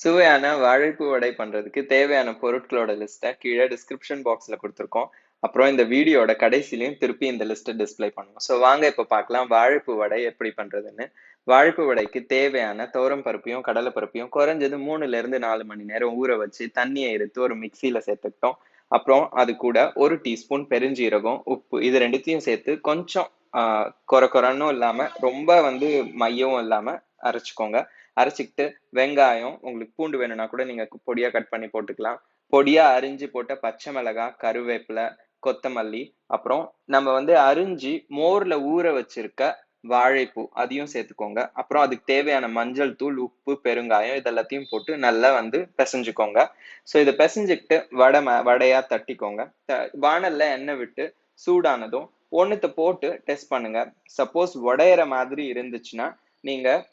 சுவையான வாழைப்பு வடை பண்றதுக்கு தேவையான பொருட்களோட லிஸ்ட்டை கீழே டிஸ்கிரிப்ஷன் பாக்ஸ்ல கொடுத்துருக்கோம். அப்புறம் இந்த வீடியோட கடைசிலையும் திருப்பி இந்த லிஸ்ட்டை டிஸ்ப்ளே பண்ணுவோம் ஸோ வாங்க இப்போ பார்க்கலாம் வாழைப்பு வடை எப்படி பண்றதுன்னு. வாழைப்பு வடைக்கு தேவையான துவரம் பருப்பையும் கடலை பருப்பையும் குறைஞ்சது மூணுல இருந்து நாலு மணி நேரம் ஊற வச்சு தண்ணியை எடுத்து ஒரு மிக்சியில சேர்த்துக்கிட்டோம். அப்புறம் அது கூட ஒரு டீஸ்பூன் பெருஞ்சீரகம் உப்பு இது ரெண்டுத்தையும் சேர்த்து கொஞ்சம் குறை கொர கொரன்னும் இல்லாம ரொம்ப வந்து மையவும் இல்லாம அரைச்சிக்கோங்க. அரைச்சிக்கிட்டு வெங்காயம் உங்களுக்கு பூண்டு வேணும்னா கூட நீங்க பொடியா கட் பண்ணி போட்டுக்கலாம். பொடியா அரிஞ்சு போட்ட பச்சை மிளகாய் கருவேப்பிலை கொத்தமல்லி அப்புறம் நம்ம வந்து அரிஞ்சு மோர்ல ஊற வச்சிருக்க வாழைப்பூ அதையும் சேர்த்துக்கோங்க. அப்புறம் அதுக்கு தேவையான மஞ்சள் தூள் உப்பு பெருங்காயம் இதெல்லாத்தையும் போட்டு நல்லா வந்து பிசைஞ்சுக்கோங்க. ஸோ இதை பிசைஞ்சுக்கிட்டு வடை ம- வடையா தட்டிக்கோங்க. த- எண்ணெய் விட்டு சூடானதும் ஒன்றுத்த போட்டு டெஸ்ட் பண்ணுங்க. சப்போஸ் உடையிற மாதிரி இருந்துச்சுன்னா நீங்க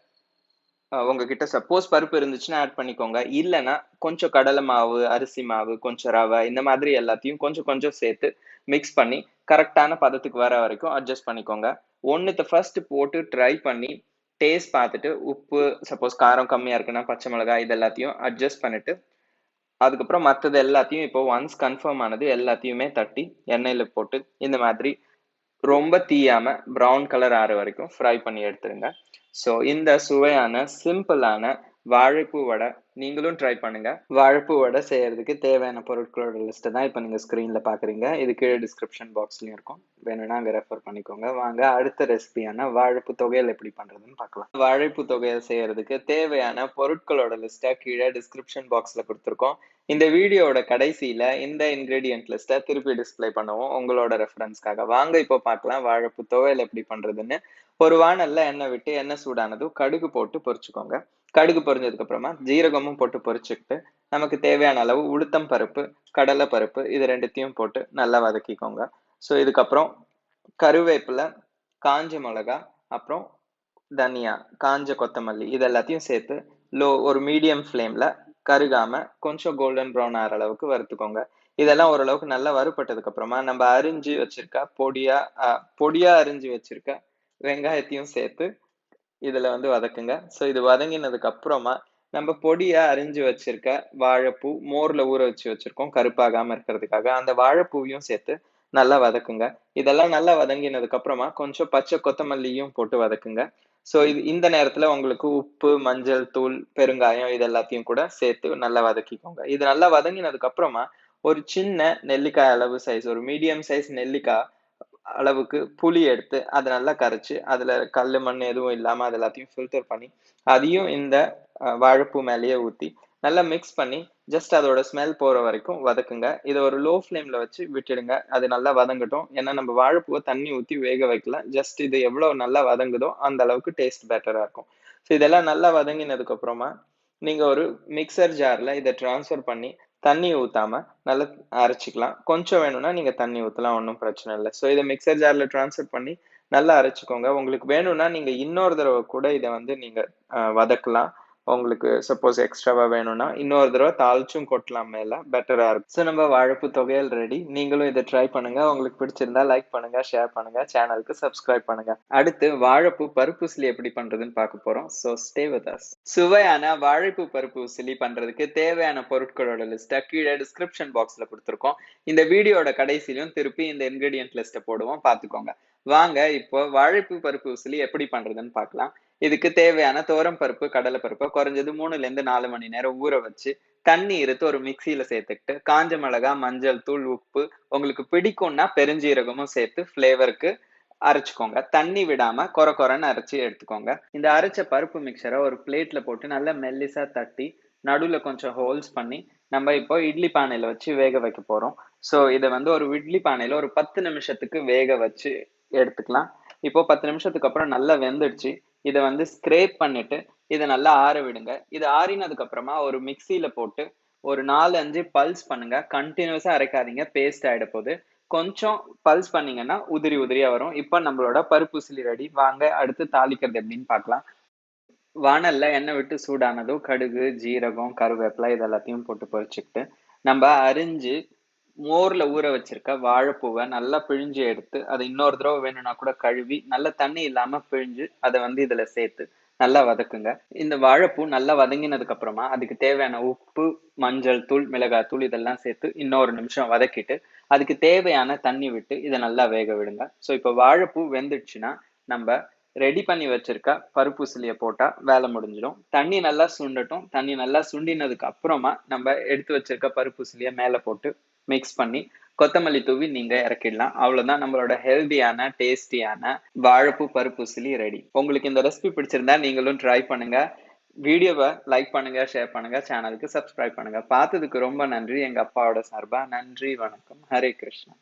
உங்ககிட்ட சப்போஸ் பருப்பு இருந்துச்சுன்னா ஆட் பண்ணிக்கோங்க. இல்லைன்னா கொஞ்சம் கடலை மாவு அரிசி மாவு கொஞ்சம் ரவை இந்த மாதிரி எல்லாத்தையும் கொஞ்சம் கொஞ்சம் சேர்த்து மிக்ஸ் பண்ணி கரெக்டான பதத்துக்கு வர வரைக்கும் அட்ஜஸ்ட் பண்ணிக்கோங்க. ஒன்றுத்த ஃபர்ஸ்ட் போட்டு ட்ரை பண்ணி டேஸ்ட் பார்த்துட்டு உப்பு சப்போஸ் காரம் கம்மியாக இருக்குன்னா பச்சை மிளகாய் இது எல்லாத்தையும் அட்ஜஸ்ட் பண்ணிட்டு அதுக்கப்புறம் மற்றது எல்லாத்தையும் இப்போ ஒன்ஸ் கன்ஃபார்ம் ஆனது எல்லாத்தையுமே தட்டி எண்ணெயில் போட்டு இந்த மாதிரி ரொம்ப தீயாம ப்ரௌன் கலர் ஆற வரைக்கும் ஃப்ரை பண்ணி எடுத்துருங்க. ஸோ இந்த சுவையான சிம்பிளான வாழைப்பூ வடை நீங்களும் ட்ரை பண்ணுங்க. வாழைப்பூ வடை செய்யறதுக்கு தேவையான பொருட்களோட லிஸ்ட்டை தான் இப்போ நீங்கள் ஸ்க்ரீனில் பார்க்குறீங்க இது கீழே டிஸ்கிரிப்ஷன் பாக்ஸ்லையும் இருக்கும். வேணும்னா அங்கே ரெஃபர் பண்ணிக்கோங்க. வாங்க அடுத்த ரெசிபியான வாழைப்பூ தொகையில் எப்படி பண்ணுறதுன்னு பார்க்கலாம் வாழைப்பூ தொகையில் செய்யறதுக்கு தேவையான பொருட்களோட லிஸ்ட்டை கீழே டிஸ்கிரிப்ஷன் பாக்ஸில் கொடுத்துருக்கோம். இந்த வீடியோட கடைசியில இந்த இன்கிரீடியன்ட் லிஸ்ட்டை திருப்பி டிஸ்ப்ளே பண்ணுவோம். உங்களோட ரெஃபரன்ஸ்க்காக வாங்க இப்போ பார்க்கலாம். வாழைப்பூ துவையல் எப்படி பண்றதுன்னு. ஒரு வானல்ல எண்ணெய் விட்டு எண்ணெய் சூடானதும் கடுகு போட்டு பொறிச்சுக்கோங்க கடுகு பொறிஞ்சதுக்கு அப்புறமா ஜீரகமும் போட்டு பொறிச்சுக்கிட்டு நமக்கு தேவையான அளவு உளுத்தம் பருப்பு கடலை பருப்பு இது ரெண்டுத்தையும் போட்டு நல்லா வதக்கிக்கோங்க. ஸோ இதுக்கப்புறம் கருவேப்பிலை காஞ்ச மிளகா அப்புறம் தனியா காஞ்ச கொத்தமல்லி இது எல்லாத்தையும் சேர்த்து லோ ஒரு மீடியம் ஃப்ளேம்ல கருகாம கொஞ்சம் கோல்டன் ப்ரௌன் ஆகிற அளவுக்கு வறுத்துக்கோங்க. இதெல்லாம் ஓரளவுக்கு நல்லா வறுபட்டதுக்கு அப்புறமா நம்ம அரிஞ்சு வச்சிருக்க பொடியா அஹ், பொடியா அரிஞ்சு வச்சிருக்க வெங்காயத்தையும் சேர்த்து இதுல வந்து வதக்குங்க. ஸோ இது வதங்கினதுக்கு அப்புறமா நம்ம பொடியா அரிஞ்சு வச்சிருக்க வாழைப்பூ மோர்ல ஊற வச்சு வச்சிருக்கோம் கருப்பாகாம இருக்கிறதுக்காக. அந்த வாழைப்பூவையும் சேர்த்து நல்லா வதக்குங்க. இதெல்லாம் நல்லா வதங்கினதுக்கு அப்புறமா கொஞ்சம் பச்சை கொத்தமல்லியும் போட்டு வதக்குங்க. ஸோ இது இந்த நேரத்தில் உங்களுக்கு உப்பு மஞ்சள் தூள் பெருங்காயம் இது எல்லாத்தையும் கூட சேர்த்து நல்லா வதக்கிக்கோங்க. இது நல்லா வதங்கினதுக்கப்புறமா ஒரு சின்ன நெல்லிக்காய் அளவு சைஸ் ஒரு மீடியம் சைஸ் நெல்லிக்காய் அளவுக்கு புளி எடுத்து அதை நல்லா கரைச்சி அதில் கல் மண் எதுவும் இல்லாமல் அது எல்லாத்தையும் ஃபில்டர் பண்ணி அதையும் இந்த வாழைப்பூ மேலேயே ஊற்றி நல்லா மிக்ஸ் பண்ணி ஜஸ்ட் அதோட ஸ்மெல் போகிற வரைக்கும் வதக்குங்க. இதை ஒரு லோ ஃப்ளேமில் வச்சு விட்டுடுங்க. அது நல்லா வதங்கட்டும். ஏன்னா நம்ம வாழைப்பூவை தண்ணி ஊற்றி வேக வைக்கலாம் ஜஸ்ட் இது எவ்வளோ நல்லா வதங்குதோ அந்த அளவுக்கு டேஸ்ட் பெட்டராக இருக்கும். ஸோ இதெல்லாம் நல்லா வதங்கினதுக்கப்புறமா நீங்கள் ஒரு மிக்சர் ஜாரில் இதை ட்ரான்ஸ்ஃபர் பண்ணி தண்ணி ஊற்றாம நல்லா அரைச்சிக்கலாம். கொஞ்சம் வேணும்னா நீங்கள் தண்ணி ஊற்றலாம் ஒன்றும் பிரச்சனை இல்லை. ஸோ இதை மிக்சர் ஜாரில் ட்ரான்ஸ்ஃபர் பண்ணி நல்லா அரைச்சிக்கோங்க. உங்களுக்கு வேணும்னா நீங்கள் இன்னொரு தடவை கூட இதை வந்து நீங்கள் வதக்கலாம். உங்களுக்கு சப்போஸ் எக்ஸ்ட்ராவா வேணும்னா இன்னொரு தடவை தாளிச்சும் கொட்டலாம் மேல. பெட்டரா இருக்கும். ஸோ நம்ம வாழைப்பு தொகையல் ரெடி நீங்களும் இதை ட்ரை பண்ணுங்க. உங்களுக்கு பிடிச்சிருந்தா லைக் பண்ணுங்க ஷேர் பண்ணுங்க சேனலுக்கு சப்ஸ்கிரைப் பண்ணுங்க. அடுத்து வாழைப்பு பருப்பு உசிலி எப்படி பண்றதுன்னு பார்க்க போறோம். ஸோ ஸ்டே வித் அஸ் சுவையான வாழைப்பு பருப்பு உசிலி பண்றதுக்கு தேவையான பொருட்களோட லிஸ்ட்டை கீழே டிஸ்கிரிப்ஷன் பாக்ஸ்ல கொடுத்துருக்கோம். இந்த வீடியோட கடைசியிலும் திருப்பி இந்த இன்கிரீடியன்ட் லிஸ்ட்டை போடுவோம். பார்த்துக்கோங்க. வாங்க இப்போ வாழைப்பு பருப்பு உசிலி எப்படி பண்றதுன்னு பார்க்கலாம். இதுக்கு தேவையான தோரம் பருப்பு கடலை பருப்பு குறைஞ்சது மூணுல இருந்து நாலு மணி நேரம் ஊற வச்சு தண்ணி இருத்து ஒரு மிக்சியில சேர்த்துக்கிட்டு காஞ்ச மிளகா மஞ்சள் தூள் உப்பு உங்களுக்கு பிடிக்கும்னா பெருஞ்சீரகமும் சேர்த்து ஃப்ளேவருக்கு அரைச்சுக்கோங்க. தண்ணி விடாம கொர கொரன்னு அரைச்சி எடுத்துக்கோங்க. இந்த அரைச்ச பருப்பு மிக்சரை ஒரு பிளேட்ல போட்டு நல்லா மெல்லிசா தட்டி நடுவில் கொஞ்சம் ஹோல்ஸ் பண்ணி நம்ம இப்போ இட்லி பானையில வச்சு வேக வைக்க போறோம். ஸோ இதை வந்து ஒரு இட்லி பானையில ஒரு பத்து நிமிஷத்துக்கு வேக வச்சு எடுத்துக்கலாம். இப்போ பத்து நிமிஷத்துக்கு அப்புறம் நல்லா வெந்துடுச்சு. இதை வந்து ஸ்க்ரேப் பண்ணிட்டு இதை நல்லா ஆற விடுங்க. இது ஆறினதுக்கு அப்புறமா ஒரு மிக்சியில போட்டு ஒரு நாலு அஞ்சு பல்ஸ் பண்ணுங்க. கண்டினியூஸா அரைக்காதீங்க. பேஸ்ட் ஆயிட போது கொஞ்சம் பல்ஸ் பண்ணீங்கன்னா உதிரி உதிரியா வரும். இப்போ நம்மளோட பருப்பு சிலி ரெடி வாங்க அடுத்து தாளிக்கிறது எப்படின்னு பார்க்கலாம். வானல்ல எண்ணெய் விட்டு சூடானதும் கடுகு ஜீரகம் கருவேப்பிலை இது எல்லாத்தையும் போட்டு பொறிச்சுக்கிட்டு நம்ம அரிஞ்சு மோர்ல ஊற வச்சிருக்க வாழைப்பூவை நல்லா பிழிஞ்சு எடுத்து அதை இன்னொரு தடவை வேணும்னா கூட கழுவி நல்ல தண்ணி இல்லாம பிழிஞ்சு அதை வந்து இதுல சேர்த்து நல்லா வதக்குங்க. இந்த வாழைப்பூ நல்லா வதங்கினதுக்கு அப்புறமா அதுக்கு தேவையான உப்பு மஞ்சள் தூள் மிளகாய் தூள் இதெல்லாம் சேர்த்து இன்னொரு நிமிஷம் வதக்கிட்டு அதுக்கு தேவையான தண்ணி விட்டு இதை நல்லா வேக விடுங்க. ஸோ இப்போ வாழைப்பூ வெந்துடுச்சுன்னா நம்ம ரெடி பண்ணி வச்சிருக்க பருப்பூசலிய போட்டா வேலை முடிஞ்சிடும். தண்ணி நல்லா சுண்டட்டும். தண்ணி நல்லா சுண்டினதுக்கு அப்புறமா நம்ம எடுத்து வச்சிருக்க பருப்பூசலிய மேலே போட்டு மிக்ஸ் பண்ணி கொத்தமல்லி தூவி நீங்க இறக்கிடலாம். அவ்வளவுதான் நம்மளோட ஹெல்தியான டேஸ்டியான வாழைப்பூ பருப்பூசலி ரெடி உங்களுக்கு இந்த ரெசிபி பிடிச்சிருந்தா நீங்களும் ட்ரை பண்ணுங்க. வீடியோவை லைக் பண்ணுங்க ஷேர் பண்ணுங்க சேனலுக்கு சப்ஸ்கிரைப் பண்ணுங்க. பார்த்ததுக்கு ரொம்ப நன்றி. எங்க அப்பாவோட சார்பா நன்றி வணக்கம். ஹரே கிருஷ்ணா.